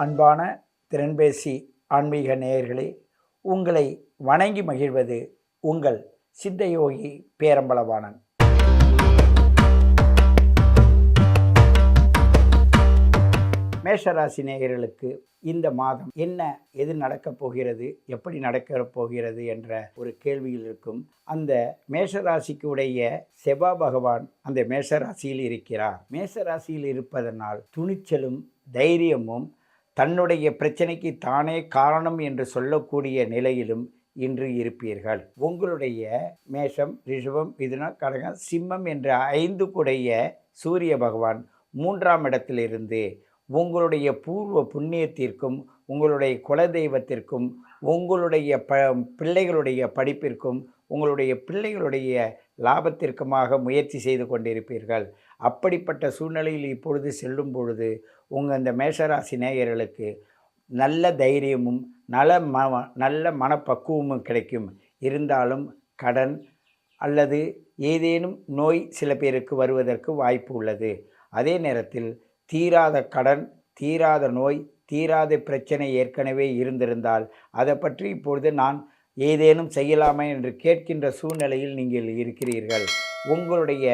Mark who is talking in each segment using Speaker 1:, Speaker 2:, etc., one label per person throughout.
Speaker 1: அன்பான திறன்பேசி ஆன்மீக நேயர்களே உங்களை வணங்கி மகிழ்வது உங்கள் சித்தயோகி பேரம்பலவாணன். மேஷராசி நேயர்களுக்கு இந்த மாதம் என்ன எது நடக்கப் போகிறது எப்படி நடக்கப் போகிறது என்ற ஒரு கேள்வியில் இருக்கும். அந்த மேஷராசிக்கு உடைய செவ்வா பகவான் அந்த மேஷராசியில் இருக்கிறார். மேஷராசியில் இருப்பதனால் துணிச்சலும் தைரியமும் தன்னுடைய பிரச்சனைக்கு தானே காரணம் என்று சொல்லக்கூடிய நிலையிலும் இன்று இருப்பீர்கள். உங்களுடைய மேஷம் ரிஷபம் இதுனா கடகம் சிம்மம் என்ற ஐந்து கூடைய சூரிய பகவான் மூன்றாம் இடத்திலிருந்து உங்களுடைய பூர்வ புண்ணியத்திற்கும் உங்களுடைய குலதெய்வத்திற்கும் உங்களுடைய ப பிள்ளைகளுடைய படிப்பிற்கும் உங்களுடைய பிள்ளைகளுடைய லாபத்திற்குமாக முயற்சி செய்து கொண்டிருப்பீர்கள். அப்படிப்பட்ட சூழ்நிலையில் இப்பொழுது செல்லும் பொழுது உங்கள் இந்த மேஷராசி நேயர்களுக்கு நல்ல தைரியமும் நல ம நல்ல மனப்பக்குவமும் கிடைக்கும். இருந்தாலும் கடன் அல்லது ஏதேனும் நோய் சில பேருக்கு வருவதற்கு வாய்ப்பு உள்ளது. அதே நேரத்தில் தீராத கடன் தீராத நோய் தீராத பிரச்சனை ஏற்கனவே இருந்திருந்தால் அதை பற்றி இப்பொழுது நான் ஏதேனும் செய்யலாமா என்று கேட்கின்ற சூழ்நிலையில் நீங்கள் இருக்கிறீர்கள். உங்களுடைய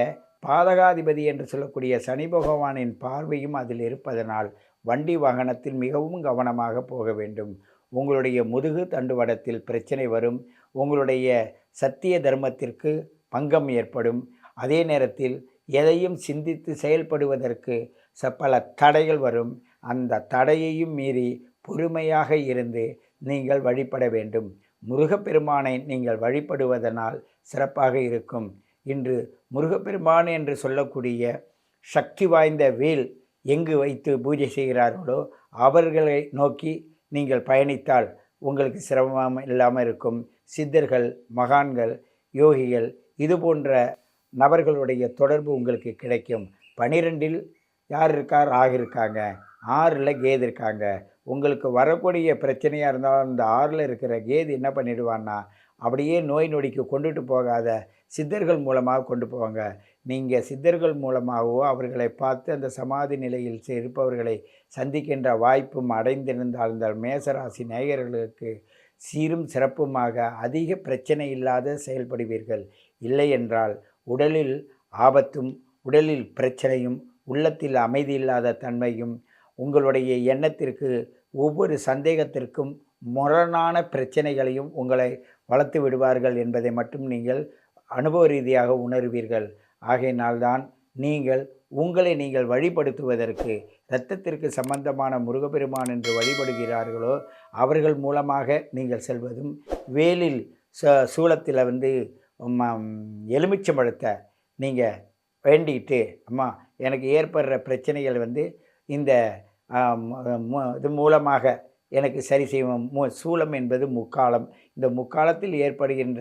Speaker 1: பாதகாதிபதி என்று சொல்லக்கூடிய சனி பகவானின் பார்வையும் அதில் இருப்பதனால் வண்டி வாகனத்தில் மிகவும் கவனமாக போக வேண்டும். உங்களுடைய முதுகு தண்டுவடத்தில் பிரச்சனை வரும். உங்களுடைய சத்திய தர்மத்திற்கு பங்கம் ஏற்படும். அதே நேரத்தில் எதையும் சிந்தித்து செயல்படுவதற்கு ச பல தடைகள் வரும். அந்த தடையையும் மீறி பொறுமையாக இருந்து நீங்கள் வழிபட வேண்டும். முருகப்பெருமானை நீங்கள் வழிபடுவதனால் சிறப்பாக இருக்கும். இன்று முருகப்பெருமான் என்று சொல்லக்கூடிய சக்தி வாய்ந்த வேல் எங்கு வைத்து பூஜை செய்கிறார்களோ அவர்களை நோக்கி நீங்கள் பயணித்தால் உங்களுக்கு சிரமம் இல்லாமல் இருக்கும். சித்தர்கள் மகான்கள் யோகிகள் இது போன்ற நபர்களுடைய தொடர்பு உங்களுக்கு கிடைக்கும். பனிரெண்டில் யார் இருக்கார்? ராகு இருக்காங்க ஆறில் கேது இருக்காங்க. உங்களுக்கு வரக்கூடிய பிரச்சனையாக இருந்தாலும் அந்த ஆறில் இருக்கிற கேது என்ன பண்ணிடுவான்னா அப்படியே நோய் நொடிக்கு கொண்டுட்டு போகாத சித்தர்கள் மூலமாக கொண்டு போவாங்க. நீங்கள் சித்தர்கள் மூலமாகவோ அவர்களை பார்த்து அந்த சமாதி நிலையில் இருப்பவர்களை சந்திக்கின்ற வாய்ப்பும் அடைந்திருந்தால் இந்த மேசராசி நேயர்களுக்கு சீரும் சிறப்புமாக அதிக பிரச்சனை இல்லாத செயல்படுவீர்கள். இல்லை என்றால் உடலில் ஆபத்தும் உடலில் பிரச்சனையும் உள்ளத்தில் அமைதி இல்லாத தன்மையும் உங்களுடைய எண்ணத்திற்கு ஒவ்வொரு சந்தேகத்திற்கும் முரணான பிரச்சனைகளையும் உங்களை வளர்த்து விடுவார்கள் என்பதை மட்டும் நீங்கள் அனுபவ ரீதியாக உணர்வீர்கள். ஆகையினால்தான் நீங்கள் உங்களை நீங்கள் வழிபடுத்துவதற்கு இரத்தத்திற்கு சம்பந்தமான முருகப்பெருமான் என்று வழிபடுகிறார்களோ அவர்கள் மூலமாக நீங்கள் செல்வதும் வேலில் ச சூளத்தில் வந்து எலுமிச்சம்பழத்தை நீங்கள் வேண்டிக்கிட்டு அம்மா எனக்கு ஏற்படுற பிரச்சனைகள் வந்து இந்த இது மூலமாக எனக்கு சரி செய்வோம் சூலம் என்பது முக்காலம். இந்த முக்காலத்தில் ஏற்படுகின்ற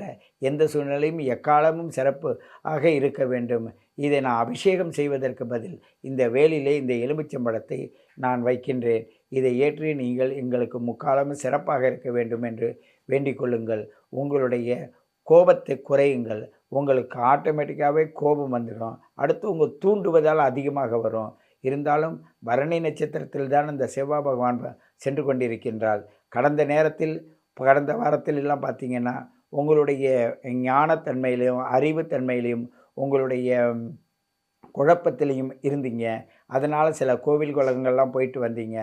Speaker 1: எந்த சூழ்நிலையும் எக்காலமும் சிறப்பு ஆக இருக்க வேண்டும். இதை நான் அபிஷேகம் செய்வதற்கு பதில் இந்த வேலிலே இந்த எலுமிச்சம்பழத்தை நான் வைக்கின்றேன். இதை ஏற்றி நீங்கள் எங்களுக்கு முக்காலமும் சிறப்பாக இருக்க வேண்டும் என்று வேண்டிக் கொள்ளுங்கள். உங்களுடைய கோபத்தை குறையுங்கள். உங்களுக்கு ஆட்டோமேட்டிக்காகவே கோபம் வந்துடும். அடுத்து உங்கள் தூண்டுவதால் அதிகமாக வரும். இருந்தாலும் பரணி நட்சத்திரத்தில் தான் இந்த செவ்வாய் பகவான் சென்று கொண்டிருக்கின்றால் கடந்த நேரத்தில் கடந்த வாரத்தில் எல்லாம் பார்த்தீங்கன்னா உங்களுடைய ஞானத்தன்மையிலையும் அறிவுத்தன்மையிலையும் உங்களுடைய குழப்பத்திலையும் இருந்தீங்க. அதனால் சில கோவில் குலங்கள்லாம் போயிட்டு வந்தீங்க.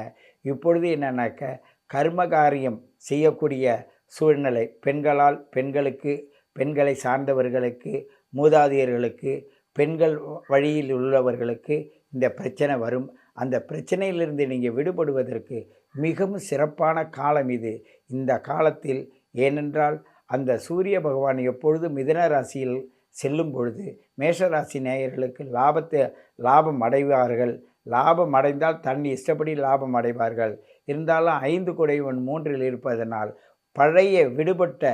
Speaker 1: இப்பொழுது என்னன்னாக்க கர்மகாரியம் செய்யக்கூடிய சூழ்நிலை பெண்களால் பெண்களுக்கு பெண்களை சார்ந்தவர்களுக்கு மூதாதையர்களுக்கு பெண்கள் வழியில் உள்ளவர்களுக்கு இந்த பிரச்சனை வரும். அந்த பிரச்சனையிலிருந்து நீங்கள் விடுபடுவதற்கு மிகவும் சிறப்பான காலம் இது. இந்த காலத்தில் ஏனென்றால் அந்த சூரிய பகவான் எப்பொழுது மிதன ராசியில் செல்லும் பொழுது மேஷராசி நேயர்களுக்கு லாபத்தை லாபம் அடைவார்கள். லாபம் அடைந்தால் தன் இஷ்டப்படி லாபம் அடைவார்கள். இருந்தாலும் ஐந்து குடைவன் மூன்றில் இருப்பதனால் பழைய விடுபட்ட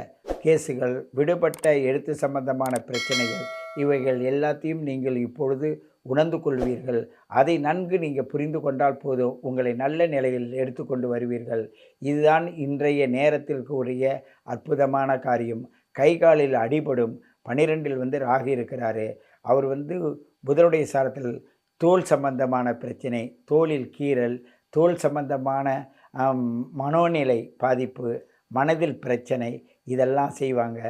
Speaker 1: கேஸுகள் விடுபட்ட எழுத்து சம்பந்தமான பிரச்சனைகள் இவைகள் எல்லாத்தையும் நீங்கள் இப்பொழுது உணர்ந்து கொள்வீர்கள். அதை நன்கு நீங்கள் புரிந்து கொண்டால் போதும். உங்களை நல்ல நிலையில் எடுத்துக்கொண்டு வருவீர்கள். இதுதான் இன்றைய நேரத்திற்கு உரிய அற்புதமான காரியம். கை காலில் அடிபடும் பனிரெண்டில் வந்து ராகி இருக்கிறாரு. அவர் வந்து புதனுடைய சாரத்தில் தோல் சம்பந்தமான பிரச்சனை தோலில் கீறல் தோல் சம்பந்தமான மனோநிலை பாதிப்பு மனதில் பிரச்சனை இதெல்லாம் செய்வாங்க.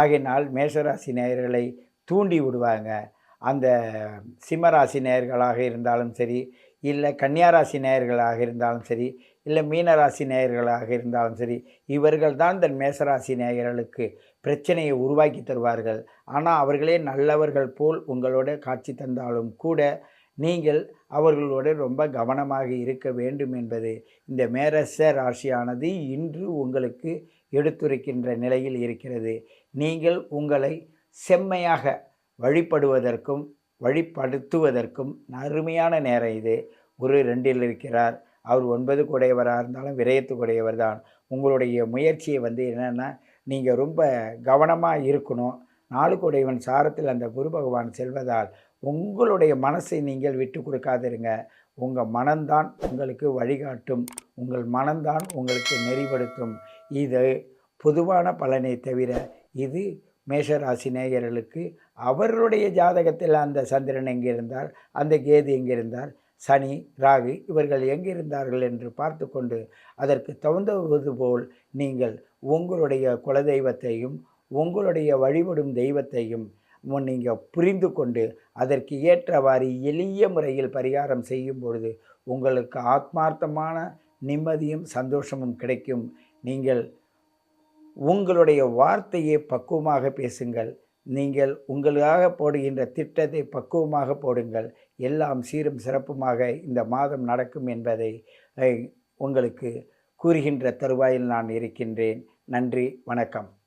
Speaker 1: ஆகையினால் மேஷராசி நேயர்களை தூண்டி விடுவாங்க. அந்த சிம்மராசி நேயர்களாக இருந்தாலும் சரி இல்லை கன்னியாராசி நேயர்களாக இருந்தாலும் சரி இல்லை மீனராசி நேயர்களாக இருந்தாலும் சரி இவர்கள் தான் தன் மேசராசி நேயர்களுக்கு பிரச்சனையை உருவாக்கி தருவார்கள். ஆனால் அவர்களே நல்லவர்கள் போல் உங்களோட காட்சி தந்தாலும் கூட நீங்கள் அவர்களோடு ரொம்ப கவனமாக இருக்க வேண்டும் என்பது இந்த மேரச ராசியானது இன்று உங்களுக்கு எடுத்துரைக்கின்ற நிலையில் இருக்கிறது. நீங்கள் உங்களை செம்மையாக வழிபடுவதற்கும் வழிபடுத்துவதற்கும் அருமையான நேரம் இது. குரு ரெண்டில் இருக்கிறார். அவர் ஒன்பது கூடையவராக இருந்தாலும் விரயத்துக்குடையவர் தான் உங்களுடைய முயற்சியை வந்து என்னென்னா நீங்கள் ரொம்ப கவனமாக இருக்கணும். நாலு கூடையவன் சாரத்தில் அந்த குரு பகவான் செல்வதால் உங்களுடைய மனசை நீங்கள் விட்டு கொடுக்காதிருங்க. உங்கள் மனம்தான் உங்களுக்கு வழிகாட்டும். உங்கள் மனம்தான் உங்களுக்கு நெறிப்படுத்தும். இது பொதுவான பலனை தவிர இது மேஷராசி நேயர்களுக்கு அவர்களுடைய ஜாதகத்தில் அந்த சந்திரன் எங்கே இருந்தார் அந்த கேது எங்கே இருந்தார் சனி ராகு இவர்கள் எங்கே இருந்தார்கள் என்று பார்த்து கொண்டு அதற்கு தகுந்தது போல் நீங்கள் உங்களுடைய குலதெய்வத்தையும் உங்களுடைய வழிபடும் தெய்வத்தையும் நீங்கள் புரிந்து கொண்டு அதற்கு ஏற்றவாறு எளிய முறையில் பரிகாரம் செய்யும் பொழுது உங்களுக்கு ஆத்மார்த்தமான நிம்மதியும் சந்தோஷமும் கிடைக்கும். நீங்கள் உங்களுடைய வார்த்தையை பக்குவமாக பேசுங்கள். நீங்கள் உங்களுக்காக போடுகின்ற திட்டத்தை பக்குவமாக போடுங்கள். எல்லாம் சீரும் சிறப்புமாக இந்த மாதம் நடக்கும் என்பதை உங்களுக்கு கூறுகின்ற தருவாயில் நான் இருக்கின்றேன். நன்றி வணக்கம்.